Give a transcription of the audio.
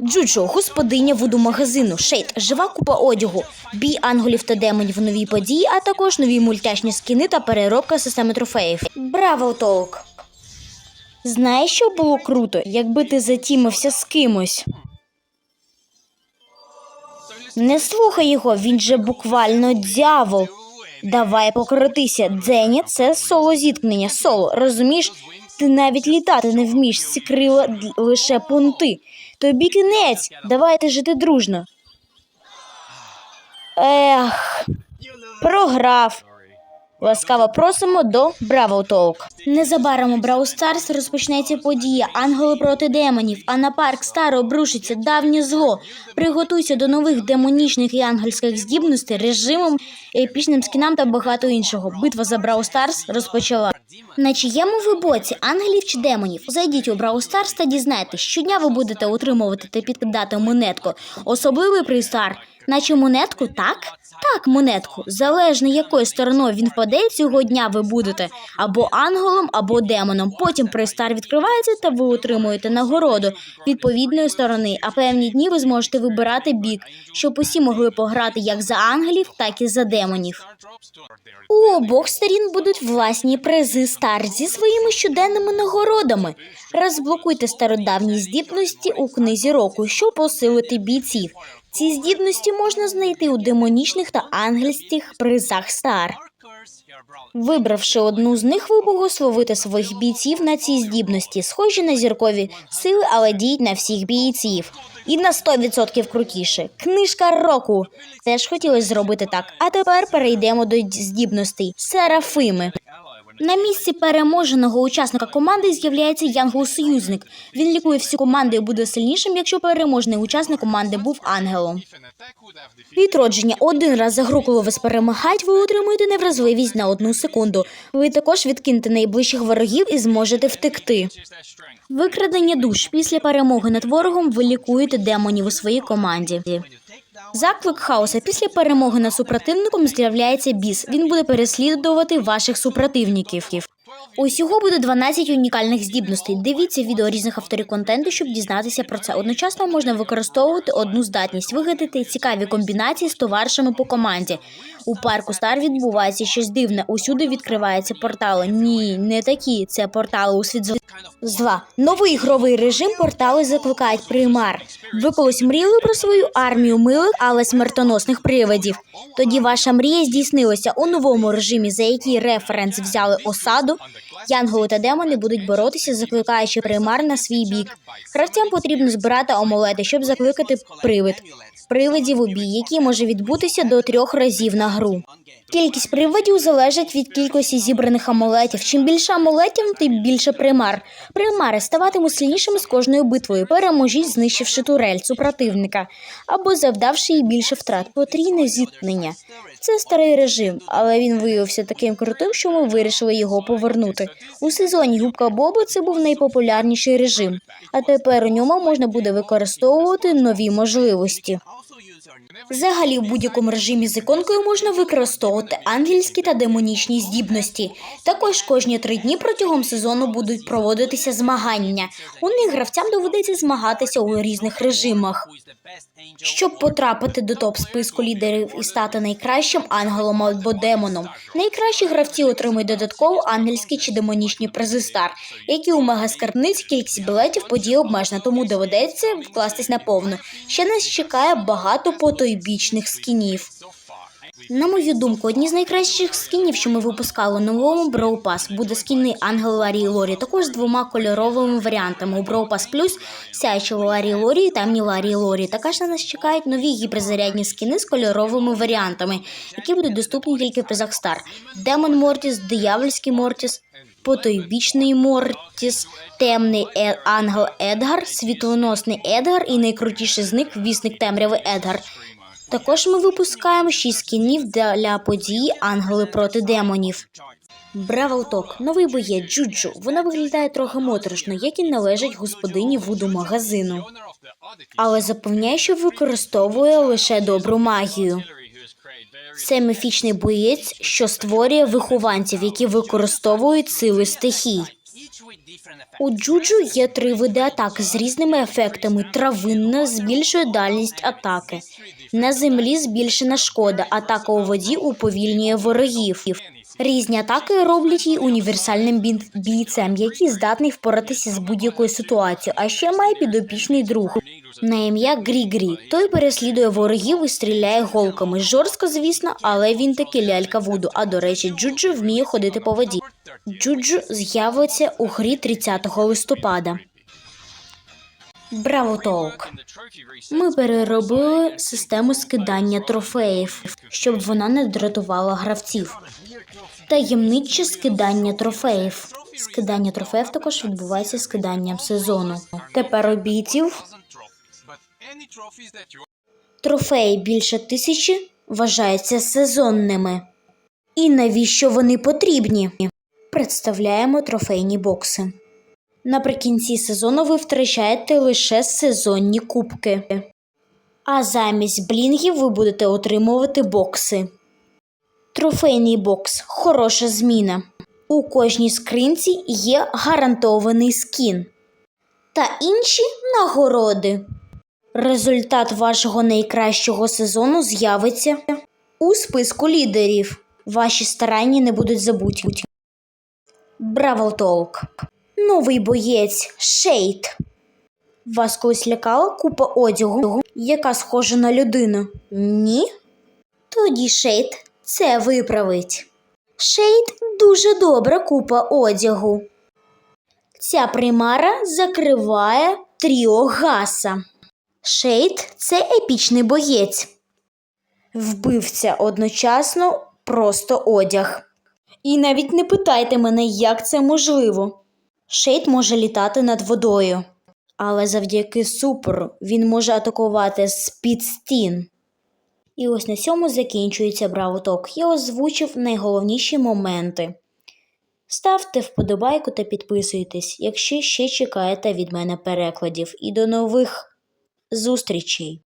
Джуджо, господиня вуду магазину, Шейд, жива купа одягу, бій ангелів та демонів нові події, а також нові мультяшні скіни та переробка системи трофеїв. Браво, Толк! Знаєш, що було круто, якби ти затімився з кимось? Не слухай його, він же буквально дявол. Давай покрутися. Дзені це соло зіткнення. Соло, розумієш? Ти навіть літати не вмієш, ці крила лише понти. Тобі кінець. Давайте жити дружно. Ех, програв. Ласкаво просимо до Браво Толк. Незабаром у Брау Старс розпочнеться подія Ангели проти демонів, а на парк Стар обрушиться давнє зло. Приготуйся до нових демонічних і ангельських здібностей, режимом, епічним скінам та багато іншого. Битва за Брау Старс розпочала. На чиєму ви боці ангелів чи демонів? Зайдіть у Брау Старс та дізнайтесь, щодня ви будете отримувати та підкидати монетку. Особливий пристар. Наче монетку, так? Так, монетку. Залежно якою стороною він впаде, цього дня ви будете або ангелом, або демоном. Потім пристар відкривається та ви отримуєте нагороду відповідної сторони. А певні дні ви зможете вибирати бік, щоб усі могли пограти як за ангелів, так і за демонів. У обох сторін будуть власні призи стар зі своїми щоденними нагородами. Розблокуйте стародавні здібності у книзі року, щоб посилити бійців. Ці здібності можна знайти у демонічних та ангельських призах стар. Вибравши одну з них, ви благословите своїх бійців на ці здібності, схожі на зіркові сили, але діють на всіх бійців. І на 100% крутіше. Книжка року. Теж хотілося зробити так. А тепер перейдемо до здібностей. Серафими. На місці переможеного учасника команди з'являється Янгол-союзник. Він лікує всю команду і буде сильнішим, якщо переможний учасник команди був ангелом. Відродження один раз за гру, коли вас перемагають, ви отримуєте невразливість на одну секунду. Ви також відкинете найближчих ворогів і зможете втекти. Викрадення душ після перемоги над ворогом ви лікуєте демонів у своїй команді. Заклик хаоса після перемоги над супротивником з'являється біс. Він буде переслідувати ваших супротивників. Усього буде 12 унікальних здібностей. Дивіться відео різних авторів контенту, щоб дізнатися про це. Одночасно можна використовувати одну здатність, вигадати цікаві комбінації з товаришами по команді. У парку Стар відбувається щось дивне. Усюди відкриваються портали. Ні, не такі. Це портали у світ зла. Новий ігровий режим портали закликають примар. Ви колись мріяли про свою армію милих, але смертоносних привидів. Тоді ваша мрія здійснилася у новому режимі, за який референс взяли осаду. Янголи та демони будуть боротися, закликаючи примар на свій бік. Гравцям потрібно збирати омолети, щоб закликати привид. Привидів у бій, який може відбутися до трьох разів на гру. Кількість привидів залежить від кількості зібраних амулетів. Чим більше амулетів, тим більше примар. Примари ставатимуть сильнішими з кожною битвою. Переможіть, знищивши турель супротивника або завдавши їй більше втрат. Потрійне зіткнення. Це старий режим, але він виявився таким крутим, що ми вирішили його повернути. У сезоні Губка Боба це був найпопулярніший режим, а тепер у ньому можна буде використовувати нові можливості. Взагалі, в будь-якому режимі з іконкою можна використовувати ангельські та демонічні здібності. Також кожні три дні протягом сезону будуть проводитися змагання. У них гравцям доведеться змагатися у різних режимах. Щоб потрапити до топ списку лідерів і стати найкращим ангелом або демоном, найкращі гравці отримують додатково ангельські чи демонічні призи стар, які у мегаскарбниці кількість білетів події обмежена, тому доведеться вкластись на повну. Ще нас чекає багато потойбічних скінів. На мою думку, одні з найкращих скінів, що ми випускали у новому Brawl Pass, буде скіни Ангел Ларі Лорі, також з двома кольоровими варіантами. У Brawl Pass Plus сяючі Ларі Лорі і темні Ларі Лорі. Також на нас чекають нові гіперзарядні скіни з кольоровими варіантами, які будуть доступні тільки в призах Star. Демон Мортіс, Диявольський Мортіс, Потойбічний Мортіс, Темний Е- Ангел Едгар, Світлоносний Едгар і найкрутіший з них Вісник Темряви Едгар. Також ми випускаємо 6 скінів для події Ангели проти демонів. Бравл Ток, новий боєць Джуджу. Вона виглядає трохи моторошно, як і належить господині вуду магазину, але запевняє, що використовує лише добру магію. Це міфічний боєць, що створює вихованців, які використовують сили стихій. У Джуджу є три види атак з різними ефектами. Травинна збільшує дальність атаки. На землі збільшена шкода. Атака у воді уповільнює ворогів. Різні атаки роблять її універсальним бій- бійцем, який здатний впоратися з будь-якою ситуацією, а ще має підопічний друг. На ім'я Грі-Грі. Той переслідує ворогів і стріляє голками. Жорстко, звісно, але він таки лялька Вуду. А до речі, Джуджу вміє ходити по воді. Джуджу з'явиться у грі 30 листопада. Браво Толк. Ми переробили систему скидання трофеїв, щоб вона не дратувала гравців. Таємниче скидання трофеїв. Скидання трофеїв також відбувається скиданням сезону. Тепер у бійців трофеї більше тисячі вважаються сезонними. І навіщо вони потрібні? Представляємо трофейні бокси. Наприкінці сезону ви втрачаєте лише сезонні кубки. А замість блінгів ви будете отримувати бокси. Трофейний бокс хороша зміна. У кожній скринці є гарантований скін та інші нагороди. Результат вашого найкращого сезону з'явиться у списку лідерів. Ваші старання не будуть забуті. Браво Толк! Новий боєць Шейд. Вас колись лякала купа одягу, яка схожа на людину? Ні? Тоді Шейд це виправить. Шейд дуже добра купа одягу. Ця примара закриває тріо Гаса. Шейд це епічний боєць. Вбивця одночасно просто одяг. І навіть не питайте мене, як це можливо. Шейд може літати над водою, але завдяки супору він може атакувати з-під стін. І ось на цьому закінчується Браво Ток. Я озвучив найголовніші моменти. Ставте вподобайку та підписуйтесь, якщо ще чекаєте від мене перекладів. І до нових зустрічей!